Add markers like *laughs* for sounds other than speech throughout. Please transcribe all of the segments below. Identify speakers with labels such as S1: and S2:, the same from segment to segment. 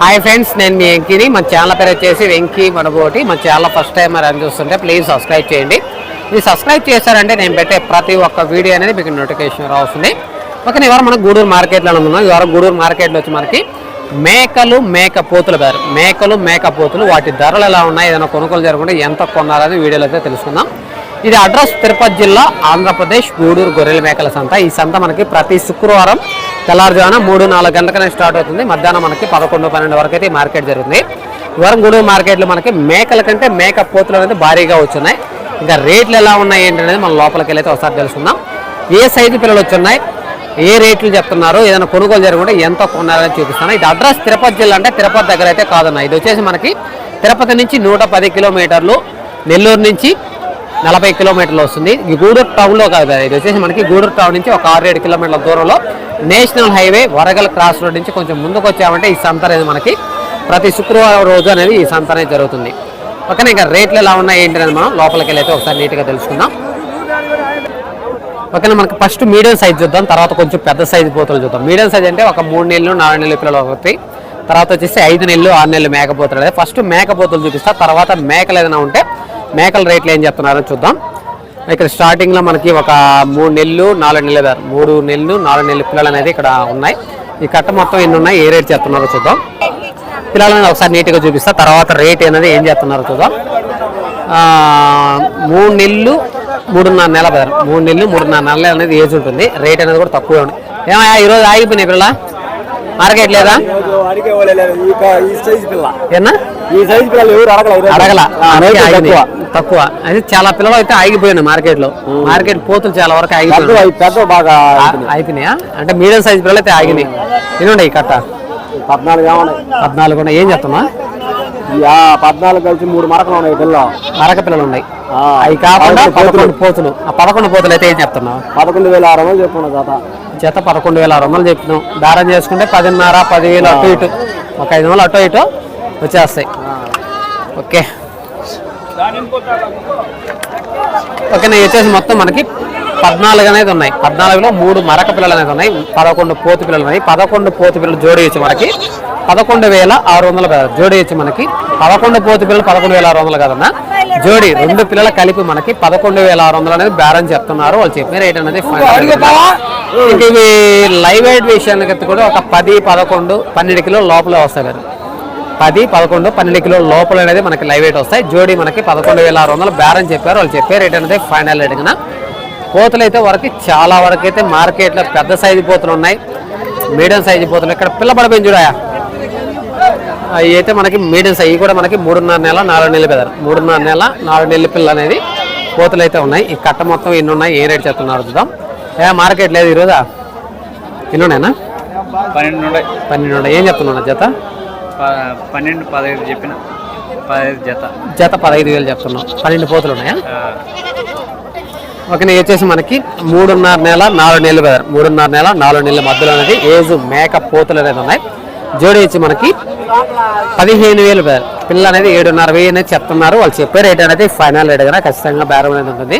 S1: Hi friends నేను మీ వెంకీని. మన channel పేరు వచ్చేసి వెంకీ మనబోటి. మన ఛానల్ ఫస్ట్ టైం మరి అని చూస్తుంటే ప్లీజ్ సబ్స్క్రైబ్ చేయండి. మీరు సబ్స్క్రైబ్ చేశారంటే నేను పెట్టే ప్రతి ఒక్క వీడియో అనేది మీకు నోటిఫికేషన్ రావుతుంది ఓకే ఇవాళ మనం గూడూరు మార్కెట్లో ఉన్నాం. ఇవాళ గూడూరు మార్కెట్లో వచ్చి మనకి మేకలు మేక పోతులు పేరు. మేకలు మేక పోతులు వాటి ధరలు ఎలా ఉన్నాయి? ఏదైనా కొనుగోలు జరగకుండా ఎంత కొన్నారని వీడియోలో అయితే తెలుసుకుందాం. ఇది అడ్రస్ తిరుపతి జిల్లా ఆంధ్రప్రదేశ్ గూడూరు గొర్రెల మేకల సంత. ఈ సంత మనకి ప్రతి శుక్రవారం తెల్లారుజామున మూడు నాలుగు గంటలకనే స్టార్ట్ అవుతుంది. మధ్యాహ్నం మనకి పదకొండు పన్నెండు వరకు అయితే మార్కెట్ జరుగుతుంది. ఇవాళ గూడూరు మార్కెట్లో మనకి మేకల కంటే మేక పోతులు అనేది భారీగా వచ్చున్నాయి ఇంకా రేట్లు ఎలా ఉన్నాయి ఏంటనేది మనం లోపలికి వెళ్ళి ఒకసారి తెలుసుకుందాం. ఏ సైజు పిల్లలు వచ్చున్నాయి? ఏ రేట్లు చెప్తున్నారు? ఏదైనా కొనుగోలు జరగకుండా ఎంత కొన్నారని చూపిస్తాను. ఇది అడ్రస్ తిరుపతి జిల్లా అంటే తిరుపతి దగ్గర అయితే కాదన్న. ఇది వచ్చేసి మనకి తిరుపతి నుంచి నూట పది కిలోమీటర్లు నెల్లూరు నుంచి నలభై కిలోమీటర్లు వస్తుంది. ఈ గూడూరు టౌన్లో కాదు ఇది వచ్చేసి మనకి గూడూరు టౌన్ నుంచి ఒక ఆరు ఏడు కిలోమీటర్ల దూరంలో national highway Warangal cross road నుంచి కొంచెం ముందుకు వచ్చామంటే ఈ సంత అనేది మనకి ప్రతి శుక్రవారం రోజు అనేది ఈ సంత అనేది జరుగుతుంది. ఓకేనా ఇంకా రేట్లు ఎలా ఉన్నాయి ఏంటి అనేది మనం లోపలికి వెళ్ళి అయితే ఒకసారి నీట్గా తెలుసుకుందాం. ఓకేనా మనకి ఫస్ట్ మీడియం సైజ్ చూద్దాం తర్వాత కొంచెం పెద్ద సైజ్ పోతలు చూద్దాం. మీడియం సైజ్ అంటే ఒక మూడు నెలలు నాలుగు నెలలు పిల్లలు ఒకటి. తర్వాత వచ్చేసి ఐదు నెలలు ఆరు నెలలు మేకపోతలు అదే ఫస్ట్ మేకపోతలు చూపిస్తా తర్వాత మేకలు ఏదైనా ఉంటే మేకల రేట్లు ఏం చెప్తున్నారో చూద్దాం. ఇక్కడ స్టార్టింగ్లో మనకి ఒక మూడు నెలలు నాలుగు నెలలు దాకా మూడు నెలలు నాలుగు నెలల పిల్లలు అనేది ఇక్కడ ఉన్నాయి. ఈ కట్ట మొత్తం ఎన్ని ఉన్నాయి ఏ రేట్ చెప్తున్నారో చూద్దాం. పిల్లలని ఒకసారి నీట్గా చూపిస్తా. తర్వాత రేట్ అనేది ఏం చేస్తున్నారో చూద్దాం. మూడు నెలలు మూడున్నర నెల బెదర్ మూడు నెలలు మూడున్నర నెలలు అనేది ఏజ్ ఉంటుంది. రేట్ అనేది కూడా తక్కువే ఉంది. ఏమయ్యా ఈరోజు ఆగిపోయినాయి పిల్ల మార్కెట్ లేదా? ఏనా?
S2: ఈ సైజ్ పిల్లలు ఎవరు అడగల
S1: అడగల.
S2: తక్కువ.
S1: తక్కువ. అయితే చాలా పిల్లలు అయితే ఆగిపోయినాయి మార్కెట్లో మార్కెట్ పోతులు చాలా వరకు ఆగిపోయినాయి.
S2: పెద్ద బాగా
S1: ఆగిపోయినాయా అంటే మీడియం సైజ్ పిల్లలు అయితే ఆగినాయి. ఎన్ని ఈ కట్ట.
S2: పద్నాలుగు
S1: పద్నాలుగు ఉన్నాయి. ఏం చెప్తున్నా
S2: ఆ పద్నాలుగు కలిసి మూడు మరకలు ఉన్నాయి పిల్ల
S1: మరక పిల్లలు ఉన్నాయి. అవి కాకుండా
S2: పదకొండు
S1: పోతులు. ఆ పదకొండు పోతులు అయితే ఏం చెప్తున్నావు?
S2: పదకొండు వేల ఆరు వందలు చెప్పుకున్న జత
S1: జత పదకొండు వేల ఆరు వందలు చెప్పినాం దారం చేసుకుంటే పదిన్నర పదివేలు అటు ఇటు. ఒక ఐదు వందలు అటు ఇటు. వచ్చేస్తాయి. ఓకే. ఓకే నేను వచ్చేసి మొత్తం మనకి పద్నాలుగు అనేది ఉన్నాయి. పద్నాలుగులో మూడు మరక పిల్లలు అనేది ఉన్నాయి. పదకొండు పోతు పిల్లలు ఉన్నాయి. పదకొండు పోతు పిల్లలు జోడి వచ్చి మనకి పదకొండు వేల ఆరు వందలు కదా. జోడి వచ్చి మనకి పదకొండు పోతు పిల్లలు పదకొండు వేల ఆరు వందలు కదన్నా. జోడి రెండు పిల్లలు కలిపి మనకి పదకొండు వేల ఆరు వందలు అనేది బేరం చెప్తున్నారు. వాళ్ళు చెప్పిన రేట్ అనేది ఇంక ఇవి లైవ్ వెయిట్ విషయానికి కూడా ఒక పది పదకొండు పన్నెండు కిలో లోపల వస్తాయి మీరు పది పదకొండు పన్నెండు కిలోల లోపల అనేది మనకి లైవ్ వెయిట్ వస్తాయి. జోడి మనకి పదకొండు వేల ఆరు వందలు బేరం చెప్పారు. వాళ్ళు చెప్పే రేట్ అనేది ఫైనల్ రేట్ కన్నా. పోతులు అయితే వరకు చాలా వరకు అయితే మార్కెట్లో పెద్ద సైజు పోతులు ఉన్నాయి. మీడియం సైజు పోతులు ఇక్కడ పిల్ల పడిపోయింది చూడాయా అవి అయితే మనకి మీడియం సైజ్. కూడా మనకి మూడున్నర నెల నాలుగు నెలలు పెదారు మూడున్నర నెల నాలుగు నెలల పిల్ల అనేది పోతులు అయితే ఉన్నాయి. ఈ కట్ట మొత్తం ఎన్ని ఉన్నాయి? ఏ రేట్ చెప్తున్నారు చూద్దాం. ఏ మార్కెట్ లేదు ఈరోజా? ఎన్ని ఉన్నాయన్నా?
S3: పన్నెండు నుండి
S1: పన్నెండు ఉన్నాయి. ఏం చెప్తున్నా జత?
S3: పన్నెండు పదహైదు చెప్పిన పదహైదు జత.
S1: జత పదహైదు వేలు చెప్తున్నాం. పన్నెండు పోతులు ఉన్నాయా? ఓకే నేను వచ్చేసి మనకి మూడున్నర నెల నాలుగు నెలలు కదా మూడున్నర నెల నాలుగు నెలల మధ్యలో అనేది ఏజ్ మేక పోతులు అనేది ఉన్నాయి. జోడి వచ్చి మనకి పదిహేను వేలు పిల్ల అనేది ఏడున్నర వెయ్యి అనేది చెప్తున్నారు. వాళ్ళు చెప్పే రేట్ అనేది ఫైనల్ రేట్ కదా ఖచ్చితంగా బేరం అనేది ఉంటుంది.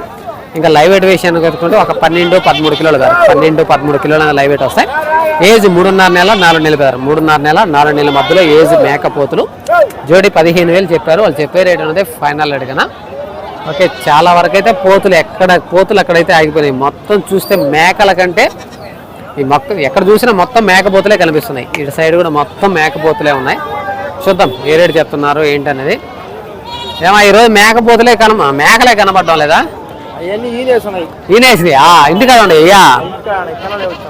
S1: ఇంకా లైవ్ వెయిట్ విషయానికి వచ్చుకుంటే ఒక పన్నెండు పదమూడు కిలోలు కాదు పన్నెండు పదమూడు కిలోలు అనేది లైవ్ వెయిట్ వస్తాయి. ఏజ్ మూడున్నర నెల నాలుగు నెలలు పెద్దారు మూడున్నర నెల నాలుగు నెలల మధ్యలో ఏజ్ మేకపోతులు. జోడి పదిహేను వేలు చెప్పారు. వాళ్ళు చెప్పే రేట్ అనేది ఫైనల్ అడిగిన ఓకే చాలా వరకు అయితే పోతులు ఎక్కడ పోతులు ఎక్కడైతే ఆగిపోయినాయి. మొత్తం చూస్తే మేకల కంటే ఈ మొక్క ఎక్కడ చూసినా మొత్తం మేకపోతులే కనిపిస్తున్నాయి. ఇటు సైడ్ కూడా మొత్తం మేకపోతులే ఉన్నాయి. చూద్దాం ఏ రేటు చెప్తున్నారు ఏంటి అనేది ఏమా ఈరోజు మేకపోతులే కనమ మేకలే కనపడడం లేదా? ఈనేసినాయా? ఇంటికాడ ఉండే అయ్యా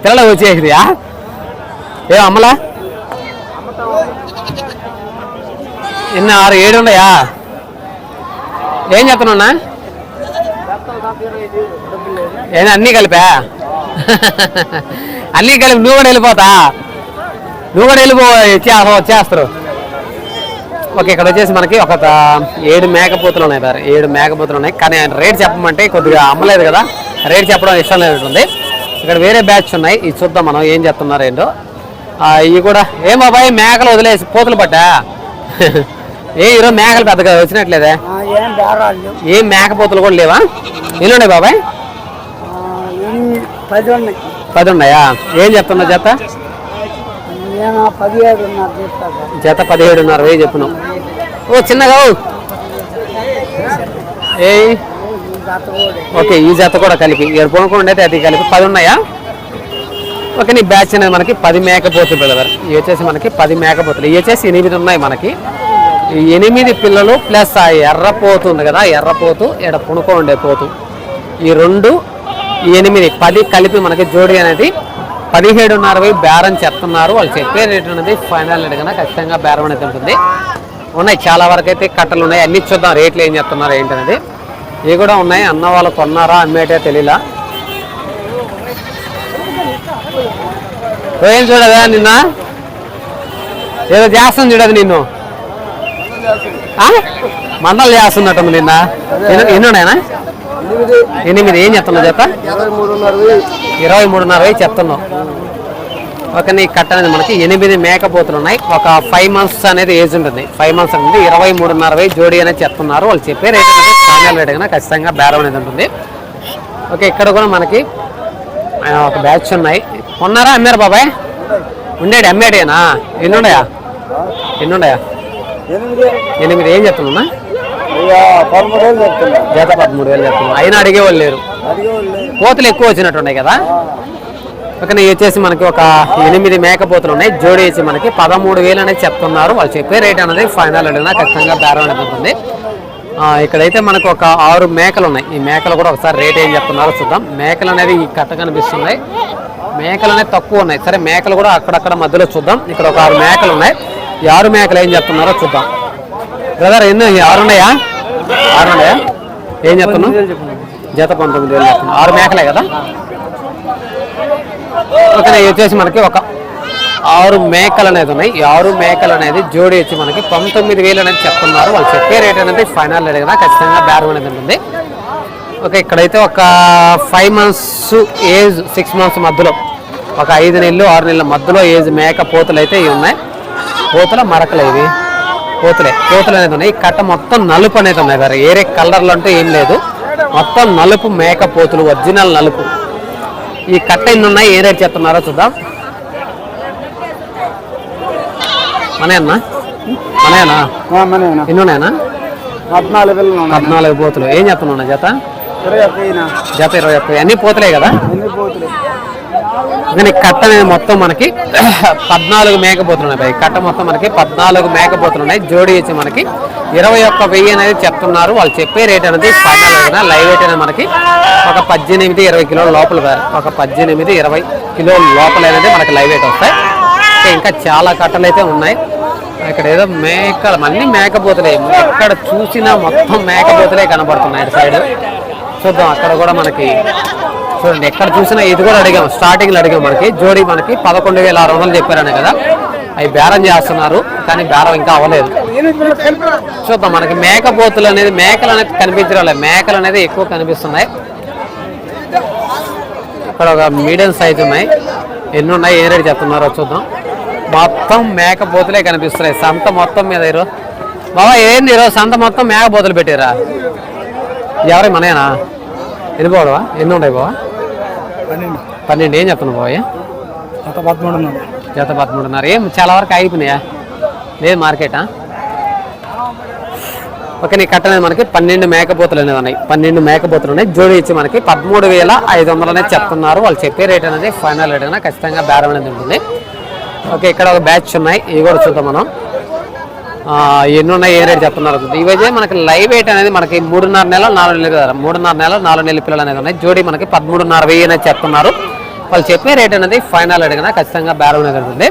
S1: పిల్లలు వచ్చేసినాయా? ఏ అమ్మలా? ఎన్ని ఆరు ఏడు ఉన్నాయా? ఏం చెప్తున్నా ఏనా అన్నీ కలిపా? అన్నీ కలిపి నువ్వు కూడా వెళ్ళిపోతా. నువ్వు కూడా వెళ్ళిపో చేస్తారు ఓకే ఇక్కడ వచ్చేసి మనకి ఒక ఏడు మేకపోతులు ఉన్నాయి సార్. ఏడు మేకపోతులు ఉన్నాయి. కానీ ఆయన రేట్ చెప్పమంటే కొద్దిగా అమ్మలేదు కదా. రేట్ చెప్పడం ఇష్టం లేదు ఇక్కడ వేరే బ్యాచ్ ఉన్నాయి. ఇది చూద్దాం మనం ఏం చెప్తున్నారు ఏంటో. ఇవి కూడా ఏం బాబాయ్ మేకలు వదిలేసి పోతులు పట్టా *laughs* ఏ ఈరోజు మేకలు పెద్దగా వచ్చినట్లేదే?
S2: ఏం
S1: మేకపోతులు కూడా లేవా? ఉన్నాయి బాబాయ్?
S2: పది ఉన్నాయి.
S1: ఏం చెప్తున్నా
S4: చెప్తాను
S1: జత పదిహేడున్నర వెయ్యి చెప్పినాం. ఓ చిన్నగా ఓ. ఏ ఓకే ఈ జత కూడా కలిపి. ఏడు పొనుకుండా అయితే అది కలిపి పది ఉన్నాయా? ఓకే నీ బ్యాచ్ అనేది మనకి పది మేకపోతులు బ్రదర్. ఇవి వచ్చేసి మనకి పది మేకపోతులు. ఇవి వచ్చేసి ఎనిమిది ఉన్నాయి మనకి. ఈ ఎనిమిది పిల్లలు ప్లస్ ఆ ఎర్రపోతు ఉంది కదా ఎర్రపోతు ఇక్కడ పుణుకో ఉండే పోతు. ఈ రెండు ఎనిమిది పది కలిపి మనకి జోడి అనేది పదిహేడున్నర వెయ్యి బేరం చెప్తున్నారు. వాళ్ళు చెప్పే రేట్ అనేది ఫైనల్ కన్నా ఖచ్చితంగా బేరం అనేది ఉంటుంది. ఉన్నాయి చాలా వరకు అయితే కట్టలు ఉన్నాయి. అన్ని చూద్దాం రేట్లు ఏం చెప్తున్నారు ఏంటనేది. ఇవి కూడా ఉన్నాయి. అన్న వాళ్ళు కొన్నారా అమ్మేటే తెలియలా ఏం చూడదా నిన్న? ఏదో చేస్తాను చూడదు నిన్ను? మండలు చేస్తున్నట్టుంది నిన్న. ఎన్ని ఉన్నాయనా ఎనిమిది. ఏం చెప్తున్నావు చేత
S2: ఇరవై మూడున్నర
S1: చెప్తున్నావు. ఒక నీ కట్ట అనేది మనకి ఎనిమిది మేకపోతులు ఉన్నాయి. ఒక ఫైవ్ మంత్స్ అనేది ఏజ్ ఉంటుంది. ఫైవ్ మంత్స్ అనేది ఇరవై మూడున్నర వెయ్యి జోడీ అనేది చెప్తున్నారు. వాళ్ళు చెప్పే రేట్ అనేది ఫైనల్ రేట్ కన్నా ఖచ్చితంగా బేరం అనేది ఉంటుంది. ఓకే ఇక్కడ కూడా మనకి ఒక బ్యాచ్ ఉన్నాయి. కొన్నారా అమ్మారు బాబాయ్? ఉండేది అమ్మేడేనా? ఎన్ని ఉన్నాయా ఎన్ని ఉన్నాయా
S2: ఎనిమిది.
S1: ఎనిమిది. ఏం చెప్తున్నా జత పదమూడు వేలు చెప్తున్నా. అయినా అడిగేవాళ్ళు లేరు. కోతులు ఎక్కువ వచ్చినట్టున్నాయి కదా? ఒక ఇవి వచ్చేసి మనకి ఒక ఎనిమిది మేకపోతులు ఉన్నాయి. జోడి వచ్చి మనకి పదమూడు వేలు అనేది చెప్తున్నారు. వాళ్ళు చెప్పే రేట్ అనేది ఫైనల్ అడిగినా ఖచ్చితంగా బేరం ఆ, ఇక్కడైతే మనకు ఒక ఆరు మేకలు ఉన్నాయి. ఈ మేకలు కూడా ఒకసారి రేట్ ఏం చెప్తున్నారో చూద్దాం. మేకలు అనేది ఈ కట్ట కనిపిస్తున్నాయి. మేకలు అనేది తక్కువ ఉన్నాయి. సరే మేకలు కూడా అక్కడక్కడ మధ్యలో చూద్దాం. ఇక్కడ ఒక ఆరు మేకలు ఉన్నాయి. ఈ ఆరు మేకలు ఏం చెప్తున్నారో చూద్దాం. బ్రదర్ ఎన్ని? ఈ ఆరు ఉన్నాయా ఆరు ఉన్నాయా ఏం చెప్తున్నావు జత పంతొమ్మిది వేలు చెప్తున్నావు ఆరు మేకలే కదా? ఓకే వచ్చేసి మనకి ఒక ఆరు మేకలు అనేది ఉన్నాయి. ఈ ఆరు మేకలు అనేది జోడి వచ్చి మనకి పంతొమ్మిది వేలు అనేది చెప్తున్నారు. వాళ్ళు చెప్పే రేట్ అనేది ఫైనల్ రేట్ కదా. ఖచ్చితంగా బేరం అనేది ఉంటుంది. ఓకే ఇక్కడైతే ఒక five months age six months మధ్యలో ఒక ఐదు నెలలు ఆరు నెలల మధ్యలో ఏజ్ మేక పోతులు అయితే ఇవి ఉన్నాయి. పోతుల మరకలు ఇవి. పోతులే పోతులు అనేది ఉన్నాయి. కట్ట మొత్తం నలుపు అనేది ఉన్నాయి వేరే ఏరే కలర్లు అంటూ ఏం లేదు. మొత్తం నలుపు మేక పోతులు ఒరిజినల్ నలుపు. ఈ కట్ట ఎన్ని ఉన్నాయి? ఏ రేట్ చెప్తున్నారో చూద్దాం. మనయన్నా? మనయనా?
S2: మనేనా
S1: ఎన్ని ఉన్నాయనా
S2: పద్నాలుగు
S1: పోతులు. ఏం చెప్తున్నా జత. జత ఇరవై అన్ని పోతులే కదా? కానీ కట్ట అనేది మొత్తం మనకి *clears throat* పద్నాలుగు మేకపోతులు ఉన్నాయి కట్ట మొత్తం మనకి పద్నాలుగు మేకపోతులు ఉన్నాయి జోడి వచ్చి మనకి ఇరవై ఒక్క వెయ్యి అనేది చెప్తున్నారు. వాళ్ళు చెప్పే రేట్ అనేది ఫైనల్ కదా. లైవ్ రేట్ అనేది మనకి ఒక పద్దెనిమిది ఇరవై కిలోల లోపల ఒక పద్దెనిమిది ఇరవై కిలోల లోపల అనేది మనకి లైవ్ రేట్ వస్తాయి. ఇంకా చాలా కట్టలు అయితే ఉన్నాయి. ఇక్కడ ఏదో మేకలు అన్ని మేకపోతులే. ఎక్కడ చూసినా మొత్తం మేకపోతులే కనబడుతున్నాయి ఇటు సైడ్. చూద్దాం అక్కడ కూడా మనకి చూడండి ఎక్కడ చూసినా ఇది కూడా అడిగాం. స్టార్టింగ్ అడిగాం మనకి. జోడి మనకి పదకొండు వేల ఆరు వందలు చెప్పారని కదా. అవి బేరం చేస్తున్నారు. కానీ బేరం ఇంకా అవ్వలేదు. చూద్దాం మనకి మేకపోతులు అనేది మేకలు అనేది కనిపించడం మేకలు అనేది ఎక్కువ కనిపిస్తున్నాయి. ఇక్కడ ఒక మీడియం సైజ్ ఉన్నాయి. ఎన్ని ఉన్నాయి? ఏ రేటు చెప్తున్నారో చూద్దాం. మొత్తం మేకపోతులే కనిపిస్తున్నాయి. సంత మొత్తం మీద ఈరోజు బాబా ఏంది ఈరోజు సంత మొత్తం మేకపోతులు పెట్టారా. ఎవరి మనయేనా? ఎన్ని పోవడవా ఎన్ని ఉన్నాయి బావా పన్నెండు. ఏం చెప్తున్నావు బావయ్య
S2: అంత పదమూడు ఉన్నాయి
S1: జత పదమూడున్నర. ఏం చాలా వరకు అయిపోయినాయా లేదు మార్కెటా ఓకే నీ కట్టనేది మనకి పన్నెండు మేకపోతులు అనేది ఉన్నాయి. పన్నెండు మేకపోతులు ఉన్నాయి. జోడి ఇచ్చి మనకి పదమూడు వేల ఐదు వందలు అనేది చెప్తున్నారు. వాళ్ళు చెప్పే రేట్ అనేది ఫైనల్ రేట్ అనేది ఖచ్చితంగా బేరం అనేది ఉంటుంది. ఓకే ఇక్కడ ఒక బ్యాచ్ ఉన్నాయి. ఇవి కూడా చూద్దాం మనం. ఎన్ని ఉన్నాయి ఏ రేట్ చెప్తున్నారు? ఇవైతే మనకి లైవ్ వెయిట్ అనేది మనకి మూడున్నర నెలలు నాలుగు నెలలు కదా మూడున్నర నెలలు నాలుగు నెలల పిల్లలు అనేది ఉన్నాయి. జోడి మనకి పదమూడున్నర వెయ్యి అనేది చెప్తున్నారు. వాళ్ళు చెప్పే రేట్ అనేది ఫైనల్ అడిగినా ఖచ్చితంగా బేరం అనేది ఉంటుంది.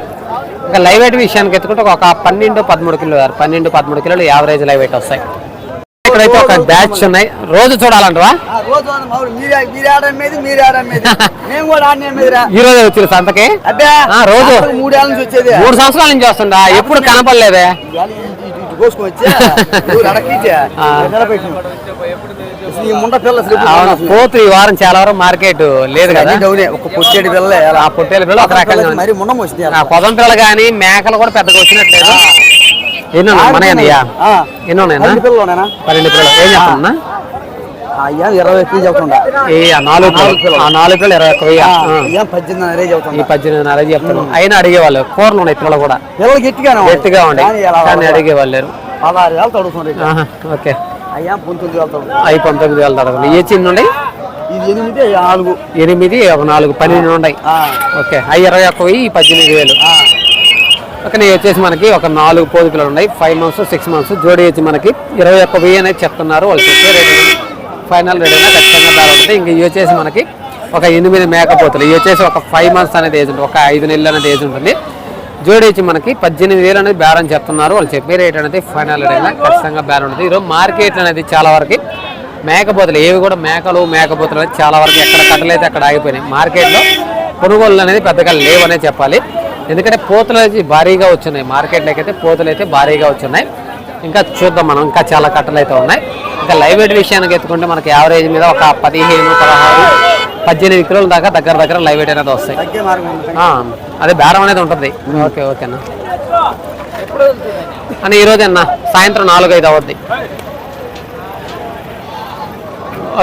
S1: ఇంకా లైవ్ వెయిట్ విషయానికి ఎత్తుకుంటే ఒక పన్నెండు పదమూడు కిలో పన్నెండు పదమూడు కిలోలు యావరేజ్ లైవ్ వెయిట్ వస్తాయి. ఇక్కడైతే ఒక బ్యాచ్ ఉన్నాయి. రోజు చూడాలంటవా? *laughs* ఈ రోజే వచ్చిన సంతకి? రోజు.
S4: వచ్చేది.
S1: మూడు సంవత్సరాల నుంచి వస్తుందా? ఎప్పుడు కనపడలేదే. *laughs* పోతు ఈ వారం చాలా వరకు మార్కెట్ లేదు కదా?
S4: ఒక పొట్టేడు పిల్లలే.
S1: ఆ ఒక రకంగా.
S4: మరి ముండం వచ్చింది
S1: పొదం పిల్లలు కానీ మేకలు కూడా పెద్దగా వచ్చినట్లేదు. ఎన్ని ఉన్నాయి మన ఎన్నయ్యా
S4: ఆ.
S1: ఎన్ని ఉన్నాయన్నా
S4: పన్నెండు పిల్లలు ఉన్నాయనా?
S1: పన్నెండు పిల్లలు. ఏం చెప్తున్నా
S4: అయ్యా ఇరవై చెప్తుండా.
S1: నాలుగు పిల్లలు. నాలుగు పిల్లలు ఇరవై ఒక్క.
S4: అయ్యా
S1: పద్దెనిమిదిన్నర అయినా అడిగేవాళ్ళు కూరలు ఉన్నాయి పిల్లలు కూడా.
S4: పిల్లలు ఉన్నాయి.
S1: గట్టిగా ఉండే.
S4: కానీ
S1: అడిగేవాళ్ళు లేరు.
S4: పదహారు వేలు తడుతుంది
S1: ఆహా, ఓకే.
S4: అయ్యా పంతొమ్మిది వేలు
S1: అవి పంతొమ్మిది వేలు ఏ చిన్న
S4: ఇది ఎనిమిది నాలుగు.
S1: ఎనిమిది ఒక నాలుగు. పన్నెండు ఉన్నాయి
S4: ఆ,
S1: ఓకే. అవి ఇరవై ఒక్క వెయ్యి ఈ పద్దెనిమిది వేలు.
S4: ఆ.
S1: వచ్చేసి మనకి ఒక నాలుగు పోదుకులు ఉన్నాయి. ఫైవ్ మంత్స్ సిక్స్ మంత్స్ జోడి వచ్చి మనకి ఇరవై ఒక్క వెయ్యి అనేది చెప్తున్నారు. వాళ్ళు చెప్పే రేట్ ఫైనల్ రేట్ అయినా ఖచ్చితంగా ధర ఉంటుంది ఇంక ఇవి వచ్చేసి మనకి ఒక ఎనిమిది మేకపోతులు. ఇవి వచ్చేసి ఒక ఫైవ్ మంత్స్ అనేది ఏజ్ ఉంటుంది. ఒక ఐదు నెలలు అనేది ఏజ్ ఉంటుంది. జోడి వచ్చి మనకి పద్దెనిమిది వేలు అనేది బేరం చెప్తున్నారు. వాళ్ళు చెప్పే రేట్ అనేది ఫైనల్ రేట్ అయినా ఖచ్చితంగా బేరం ఉంటుంది. ఈరోజు మార్కెట్ అనేది చాలా వరకు మేకపోతులు ఏవి కూడా మేకలు మేకపోతులు అనేది చాలా వరకు ఎక్కడ కట్టలైతే అక్కడ ఆగిపోయినాయి. మార్కెట్లో కొనుగోళ్ళు అనేది పెద్దగా లేవనే చెప్పాలి. ఎందుకంటే పోతులు అయితే భారీగా వచ్చున్నాయి మార్కెట్లోకి అయితే పోతులు అయితే భారీగా వచ్చున్నాయి ఇంకా చూద్దాం మనం. ఇంకా చాలా కట్టలు అయితే ఉన్నాయి. ఇంకా లైవ్ వెయిట్ విషయానికి ఎత్తుకుంటే మనకి యావరేజ్ మీద ఒక పదిహేను పదహారు పద్దెనిమిది కిలోల దాకా దగ్గర దగ్గర లైవ్ వెయిట్ అనేది వస్తాయి. అదే బేరం అనేది ఉంటుంది. ఓకే ఓకేనా? అని ఈరోజు అన్న సాయంత్రం నాలుగు ఐదు అవుద్ది.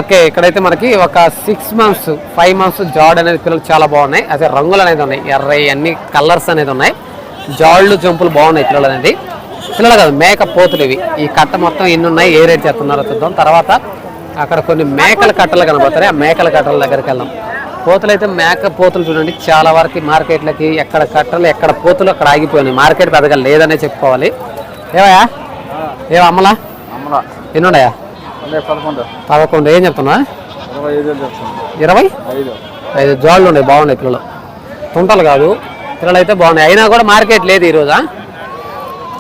S1: ఓకే ఇక్కడైతే మనకి ఒక సిక్స్ మంత్స్ ఫైవ్ మంత్స్ జాడ్ అనేది పిల్లలు చాలా బాగున్నాయి. అదే రంగులు అనేది ఉన్నాయి. ఎర్ర అన్ని కలర్స్ అనేది ఉన్నాయి. జాళ్ళు జంపులు బాగున్నాయి పిల్లలు అనేది. పిల్లలు కాదు మేక పోతులు ఇవి. ఈ కట్ట మొత్తం ఎన్ని ఉన్నాయి ఏ రేట్ చెప్తున్నారో చూద్దాం. తర్వాత అక్కడ కొన్ని మేకల కట్టలు కనబడతాయి ఆ మేకల కట్టల దగ్గరికి వెళ్దాం. పోతులు అయితే మేక పోతులు చూడండి. చాలా వరకు మార్కెట్లకి ఎక్కడ కట్టలు ఎక్కడ పోతులు అక్కడ ఆగిపోయినాయి. మార్కెట్ పెద్దగా లేదనే చెప్పుకోవాలి. ఏవయా ఏవా అమ్మలా?
S2: అమ్మలా.
S1: ఎన్ని ఉన్నాయా?
S2: అంటే పదకొండు.
S1: ఏం చెప్తున్నా?
S2: ఇరవై ఐదు
S1: జోళ్ళు ఉన్నాయి బాగున్నాయి పిల్లలు. తుంటలు కాదు. పిల్లలు అయితే బాగున్నాయి. అయినా కూడా మార్కెట్ లేదు ఈరోజా?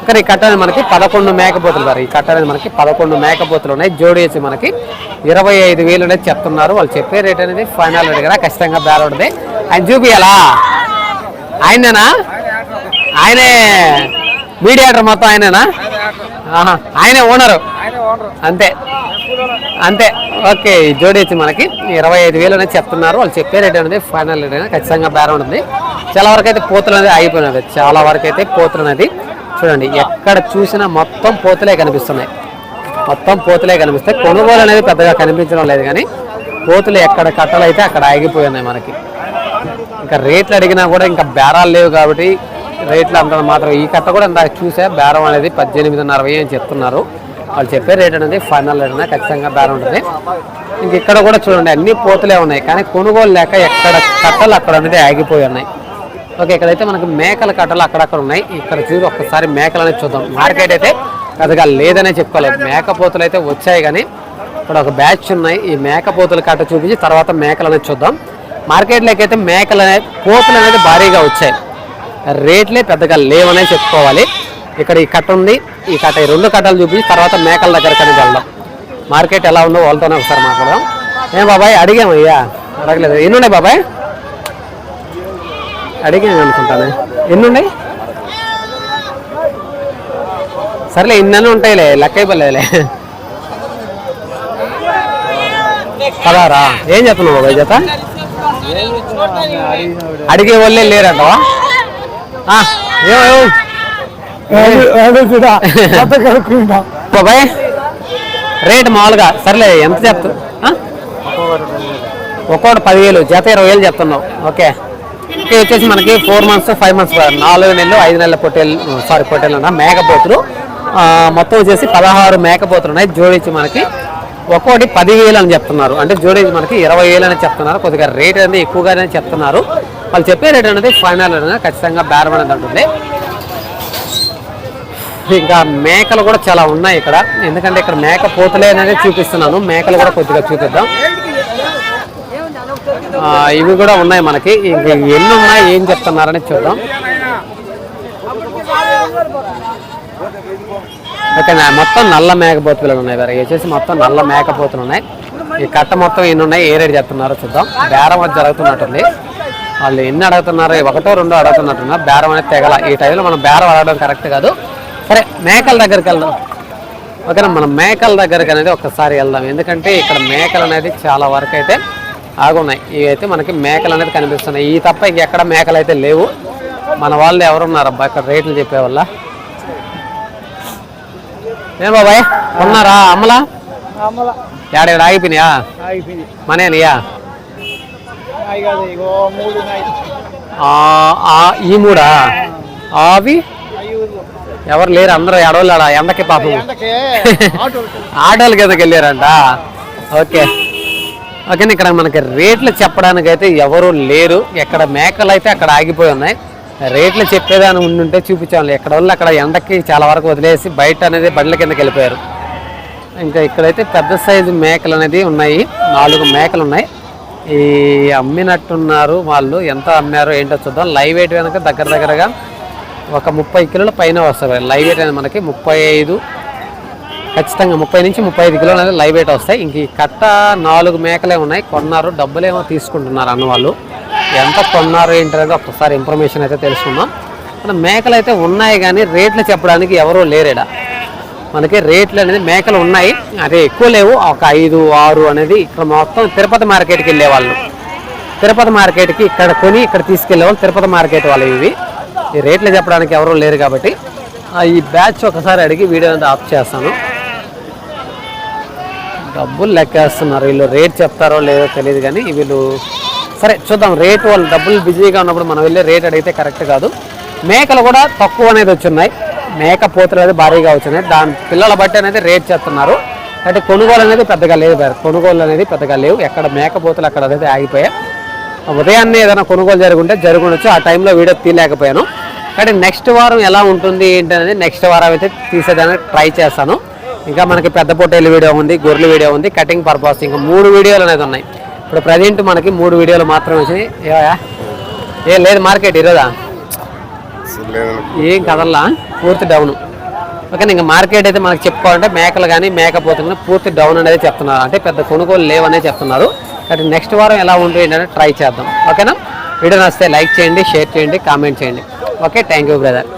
S1: ఇక్కడ ఈ కట్ట అనేది మనకి పదకొండు మేకపోతులు గారు ఈ కట్ట అనేది మనకి పదకొండు మేకపోతులు ఉన్నాయి. జోడి వేసి మనకి ఇరవై ఐదు వేలు అనేది చెప్తున్నారు. వాళ్ళు చెప్పే రేట్ అనేది ఫైనల్ రేట్ కదా. ఖచ్చితంగా బేర ఉంటుంది ఆయన చూపియాలా? ఆయనేనా? ఆయనే. మీడియేటర్ మొత్తం ఆయనేనా? ఆయనే ఓనరు. అంతే. అంతే. ఓకే జోడి వచ్చి మనకి ఇరవై ఐదు వేలు అనేది చెప్తున్నారు. వాళ్ళు చెప్పే రేట్ అనేది ఫైనల్ రేట్ అనేది ఖచ్చితంగా బేరం ఉంటుంది. చాలా వరకు అయితే పోతులు అనేది ఆగిపోయినది చాలా వరకు అయితే పోతులు అనేది చూడండి ఎక్కడ చూసినా మొత్తం పోతులే కనిపిస్తున్నాయి. మొత్తం పోతులే కనిపిస్తాయి. కొనుగోలు అనేది పెద్దగా కనిపించడం లేదు కానీ పోతులు ఎక్కడ కట్టలు అయితే అక్కడ ఆగిపోయి ఉన్నాయి మనకి. ఇంకా రేట్లు అడిగినా కూడా ఇంకా బేరాలు లేవు కాబట్టి రేట్లు అంత మాత్రం ఈ కట్ట కూడా ఇందాక చూసే బేరం అనేది పద్దెనిమిదిన్నర వెయ్యి అని చెప్తున్నారు. వాళ్ళు చెప్పే రేట్ అనేది ఫైనల్ రేట్ అనేది ఖచ్చితంగా బేరం ఉంటుంది. ఇంక ఇక్కడ కూడా చూడండి అన్ని పోతులే ఉన్నాయి. కానీ కొనుగోలు లేక ఎక్కడ కట్టలు అక్కడ అనేది ఆగిపోయి ఉన్నాయి. ఓకే ఇక్కడైతే మనకి మేకల కట్టలు అక్కడక్కడ ఉన్నాయి. ఇక్కడ చూసి ఒక్కసారి మేకలు అనేది చూద్దాం. మార్కెట్ అయితే పెద్దగా లేదనే చెప్పుకోలేదు. మేకపోతులు అయితే వచ్చాయి కానీ ఇక్కడ ఒక బ్యాచ్ ఉన్నాయి. ఈ మేకపోతుల కట్ట చూపించి తర్వాత మేకలు అనేది చూద్దాం. మార్కెట్లోకి అయితే మేకలు అనేది పోతులు అనేది భారీగా వచ్చాయి. రేట్లే పెద్దగా లేవనే చెప్పుకోవాలి. ఇక్కడ ఈ కట్ట ఉంది. ఈ కట్ట ఈ రెండు కట్టలు చూపించి తర్వాత మేకల దగ్గరికి అనేది వెళ్దాం. మార్కెట్ ఎలా ఉందో వాళ్ళతోనే ఒకసారి మాట్లాడదాం. ఏం బాబాయ్ అడిగాము అయ్యా అడగలేదు. ఎన్ని ఉన్నాయి బాబాయ్? అడిగాను అనుకుంటాను. ఎన్ని ఉన్నాయి సర్లే ఇన్నెన్ని ఉంటాయిలే లెక్క అయిపోలేదులే పదారా ఏం చెప్తున్నావు బాబాయ్ జత? అడిగే వాళ్ళే లేరంటవా. బాబాయ్ రేట్ మామూలుగా సర్లే ఎంత చెప్తా ఒక్కోటి పదివేలు జత ఇరవై వేలు చెప్తున్నావు. ఓకే. ఇది వచ్చేసి మనకి ఫోర్ మంత్స్ ఫైవ్ మంత్స్ నాలుగు నెలలు ఐదు నెలల పొట్టేలు సారీ పొట్టేలు అన్న మేకపోతులు. మొత్తం వచ్చేసి పదహారు మేకపోతులు ఉన్నాయి. జోడించి మనకి ఒక్కోటి పదివేలు అని చెప్తున్నారు. అంటే జోడించి మనకి ఇరవై వేలు అని చెప్తున్నారు. కొద్దిగా రేట్ అనేది ఎక్కువగానే చెప్తున్నారు. వాళ్ళు చెప్పే రేట్ అనేది ఫైనల్ ఖచ్చితంగా బేరం అనేది ఉంటుంది. ఇంకా మేకలు కూడా చాలా ఉన్నాయి ఇక్కడ. ఎందుకంటే ఇక్కడ మేక పోతలే అనేది చూపిస్తున్నాను. మేకలు కూడా కొద్దిగా చూపిద్దాం. ఇవి కూడా ఉన్నాయి మనకి. ఇంక ఎన్ని ఉన్నాయి ఏం చెప్తున్నారని చూద్దాం. ఓకే నా మొత్తం నల్ల మేకపోతులు ఉన్నాయి వేరే. వచ్చేసి మొత్తం నల్ల మేకపోతులు ఉన్నాయి. ఈ కట్ట మొత్తం ఎన్ని ఉన్నాయి ఏ రేట్ చెప్తున్నారో చూద్దాం. బేరం జరుగుతున్నట్టుంది. వాళ్ళు ఎన్ని అడుగుతున్నారు ఒకటో రెండో అడుగుతున్నట్టున్నారు బేరం అనేది తెగల. ఈ టైంలో మనం బేరం అడగడం కరెక్ట్ కాదు. సరే మేకల దగ్గరికి వెళ్దాం. ఓకేనా మనం మేకల దగ్గరికి అనేది ఒక్కసారి వెళ్దాం. ఎందుకంటే ఇక్కడ మేకలు అనేది చాలా వరకు అయితే ఆగున్నాయి. ఇవి అయితే మనకి మేకలు అనేది కనిపిస్తున్నాయి. ఈ తప్ప ఇంకెక్కడ మేకలు అయితే లేవు. మన వాళ్ళు ఎవరున్నారు? అబ్బా ఇక్కడ రేట్లు చెప్పే వల్ల ఏం బాబాయ్ ఉన్నారా? అమ్మలా? ఏడ ఏడ ఆగిపోయినాయా? ఆ, ఈ మూడా? అవి ఎవరు లేరు అందరూ ఎడవళ్ళు ఆడ ఎండకి పాపం *laughs* ఆటోల కిందకి వెళ్ళారంట. ఓకే. ఓకే ఇక్కడ మనకి రేట్లు చెప్పడానికి అయితే ఎవరు లేరు. ఎక్కడ మేకలు అయితే అక్కడ ఆగిపోయి ఉన్నాయి. రేట్లు చెప్పేదాని ఉండుంటే చూపించాలి ఎక్కడ వాళ్ళు అక్కడ ఎండకి చాలా వరకు వదిలేసి బయట అనేది బండ్ల కిందకి వెళ్ళిపోయారు. ఇంకా ఇక్కడైతే పెద్ద సైజు మేకలు అనేది ఉన్నాయి. నాలుగు మేకలు ఉన్నాయి. ఈ అమ్మినట్టున్నారు వాళ్ళు. ఎంత అమ్మారో ఏంటో చూద్దాం. లైవ్ వెయిట్ కనుక దగ్గర దగ్గరగా ఒక ముప్పై కిలోల పైన వస్తాయి లైవ్ వెయిట్ అనేది మనకి ముప్పై ఐదు ఖచ్చితంగా ముప్పై నుంచి ముప్పై ఐదు కిలోలు అనేది లైవ్ వెయిట్ వస్తాయి. ఇంక ఈ కట్ట నాలుగు మేకలే ఉన్నాయి. కొన్నారు డబ్బులేమో తీసుకుంటున్నారు అన్న వాళ్ళు. ఎంత కొన్నారు ఏంటనేది ఒక్కసారి ఇన్ఫర్మేషన్ అయితే తెలుసుకుందాం. మన మేకలు అయితే ఉన్నాయి కానీ రేట్లు చెప్పడానికి ఎవరూ లేరేడా? మనకి రేట్లు అనేది మేకలు ఉన్నాయి. అదే ఎక్కువ లేవు. ఒక ఐదు ఆరు అనేది ఇక్కడ మొత్తం తిరుపతి మార్కెట్కి వెళ్ళే వాళ్ళు తిరుపతి మార్కెట్కి ఇక్కడ కొని ఇక్కడ తీసుకెళ్ళే వాళ్ళు తిరుపతి మార్కెట్ వాళ్ళు ఇవి. ఈ రేట్లు చెప్పడానికి ఎవరూ లేరు కాబట్టి. ఆ, ఈ బ్యాచ్ ఒకసారి అడిగి వీడియో అనేది ఆఫ్ చేస్తాను. డబ్బులు లెక్కేస్తున్నారు. వీళ్ళు రేట్ చెప్తారో లేదో తెలియదు కానీ వీళ్ళు సరే చూద్దాం. రేట్ వాళ్ళు డబ్బులు బిజీగా ఉన్నప్పుడు మనం వెళ్ళి రేట్ అడిగితే కరెక్ట్ కాదు. మేకలు కూడా తక్కువ అనేది వచ్చున్నాయి. మేక పోతులు అనేది భారీగా వచ్చినాయి దాని పిల్లల బట్టి అనేది రేట్ చెప్తున్నారు అయితే కొనుగోలు అనేది పెద్దగా లేదు. కొనుగోలు అనేది పెద్దగా లేవు. ఎక్కడ మేక పోతులు అక్కడ అనేది ఆగిపోయాయి. ఉదయాన్నే ఏదైనా కొనుగోలు జరుగుంటే జరుగుండొచ్చు. ఆ టైంలో వీడియో తీయలేకపోయాను. కానీ నెక్స్ట్ వారం ఎలా ఉంటుంది ఏంటి అనేది నెక్స్ట్ వారం అయితే తీసేదానికి ట్రై చేస్తాను. ఇంకా మనకి పెద్ద పొట్టేలు వీడియో ఉంది గొర్రెల వీడియో ఉంది కటింగ్ పర్పస్ ఇంకా మూడు వీడియోలు అనేది ఉన్నాయి. ఇప్పుడు ప్రజెంట్ మనకి మూడు వీడియోలు మాత్రమే వచ్చినాయి? ఏం లేదు మార్కెట్ ఈరోజా? ఏం కదల్లా? పూర్తి డౌన్ ఓకే ఇంకా మార్కెట్ అయితే మనకు చెప్పుకోవాలంటే మేకలు కానీ మేకపోతుంది పూర్తి డౌన్ అనేది చెప్తున్నారు. అంటే పెద్ద కొనుగోలు లేవనే చెప్తున్నారు. కాబట్టి నెక్స్ట్ వారం ఎలా ఉంటుంది ఏంటంటే ట్రై చేద్దాం. ఓకేనా వీడియో నచ్చితే లైక్ చేయండి షేర్ చేయండి కామెంట్ చేయండి. Okay thank you brother